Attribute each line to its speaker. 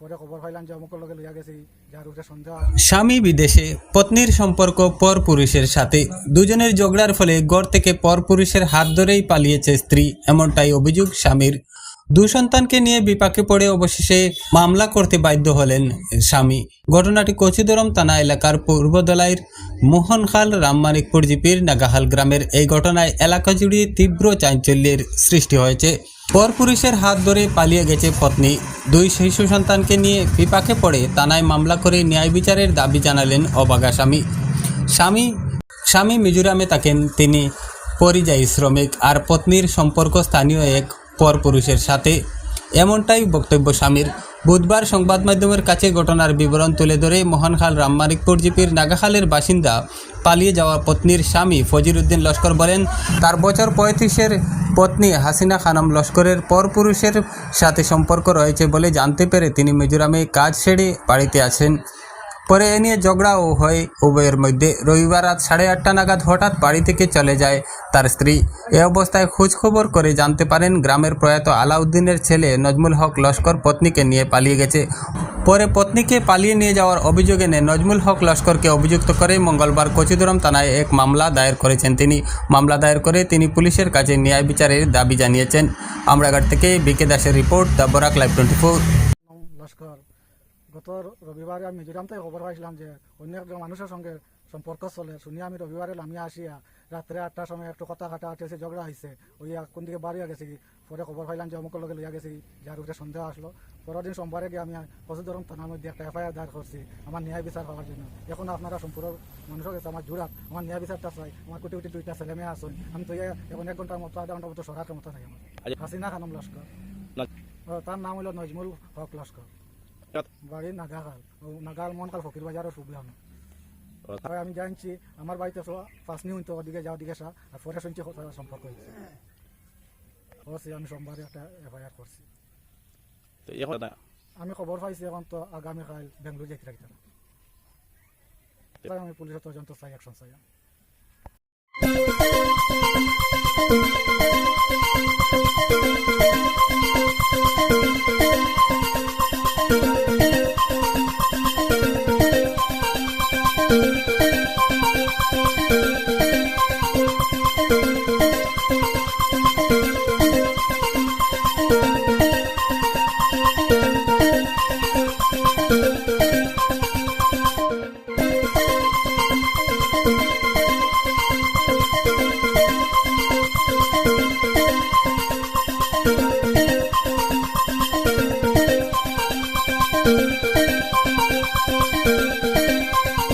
Speaker 1: পরে
Speaker 2: স্বামী বিদেশে, পত্নীর সম্পর্ক পরপুরুষের সাথে। দুজনের ঝগড়ার ফলে গড় থেকে পরপুরুষের হাত ধরেই পালিয়েছে স্ত্রী, এমনটাই অভিযোগ স্বামীর। দু সন্তানকে নিয়ে বিপাকে পড়ে অবশেষে মামলা করতে বাধ্য হলেন স্বামী। ঘটনাটি কচুদরম থানা এলাকার পূর্বদলাইর মোহনখাল রামমানিকপুর জিপির নাগাহাল গ্রামের। এই ঘটনায় এলাকা জুড়ে তীব্র চাঞ্চল্যের সৃষ্টি হয়েছে। পরপুরুষের হাত ধরে পালিয়ে গেছে পত্নী। দুই শিশু সন্তানকে নিয়ে বিপাকে পড়ে থানায় মামলা করে ন্যায় বিচারের দাবি জানালেন অবাগা স্বামী। স্বামী স্বামী মিজোরামে থাকেন। তিনি পরিযায়ী শ্রমিক আর পত্নীর সম্পর্ক স্থানীয় এক পরপুরুষের সাথে। এমনটাই বক্তব্য স্বামীর। বুধবার সংবাদ মাধ্যমের কাছে ঘটনার বিবরণ তুলে ধরে মোহনখাল রামমানিকপুর জিপির নাগাখালের বাসিন্দা পালিয়ে যাওয়া পত্নীর স্বামী ফজির উদ্দিন লস্কর বলেন, তার বছর পঁয়ত্রিশের পত্নী হাসিনা খানম লস্করের পরপুরুষের সাথে সম্পর্ক রয়েছে বলে জানতে পেরে তিনি মিজোরামে কাজ ছেড়ে বাড়িতে আছেন পরে এ নিয়ে ঝগড়াও হয়। উভয়ের মধ্যে রবিবার রাত সাড়ে আটটা নাগাদ হঠাৎ বাড়ি থেকে চলে যায় তার স্ত্রী। এ অবস্থায় খোঁজখবর করে জানতে পারেন, গ্রামের প্রয়াত আলাউদ্দিনের ছেলে নজমুল হক লস্কর পত্নীকে নিয়ে পালিয়ে গেছে। পরে পত্নীকে পালিয়ে নিয়ে যাওয়ার অভিযোগ এনে নজমুল হক লস্করকে অভিযুক্ত করে মঙ্গলবার কচিদুরম থানায় এক মামলা দায়ের করেছেন তিনি। মামলা দায়ের করে তিনি পুলিশের কাছে ন্যায় বিচারের দাবি জানিয়েছেন। আমরাঘাট থেকে বিকে দাসের report, the Barak live twenty four.
Speaker 1: গত রবিবারে আমি মিজোরাম থেকে খবর পাইছিলাম যে অন্য একজন মানুষের সঙ্গে সম্পর্ক চলে শুনি আমি রবিবারে নামিয়ে আসিয়া রাত্রে আটটার সময় একটু কথা কাটা হয়েছে ঝগড়া হয়েছে ওই কোন দিকে বাড়িয়া গেছে পরে খবর পাইলাম যে অমুকের লগে লইয়া গেছে যার উপরে সন্দেহ আসলো। পরের দিন সোমবারে গিয়ে আমি পশুধরম থানার মধ্যে একটা এফআইআর দায়ের করছি আমার ন্যায় বিচার হওয়ার জন্য। এখন আপনারা সম্পূর্ণ মানুষের কাছে আমার জোড়াত আমার ন্যায় বিচারটা চাই আমার কোটি কোটি দুইটা ছেলে মেয়ে আসুন আমি তো এখন এক ঘণ্টার মতো আধা ঘণ্টার মতো সরাটের মতো থাকি আমার হাসিনা খানম লস্কর তার নাম হলো নজমুল হক লস্কর বাড়ি নাগাখাল ও নাগাল মনকাল ফকির বাজারের সুবিধানো তাই আমি জানছি আমার বাড়িতে ফার্স্ট নিউন তো ওদিকে যাও দিকে সা আর পরে শুনছি সম্পর্ক হয়েছে অবশ্যই আমি সোমবারে একটা এফআইআর করছি আমি খবর পাইছি এখন তো আগামীকাল বেঙ্গলোর যেতে রাখতে আমি পুলিশের তদন্ত চাই অ্যাকশন চাই
Speaker 3: Thank you.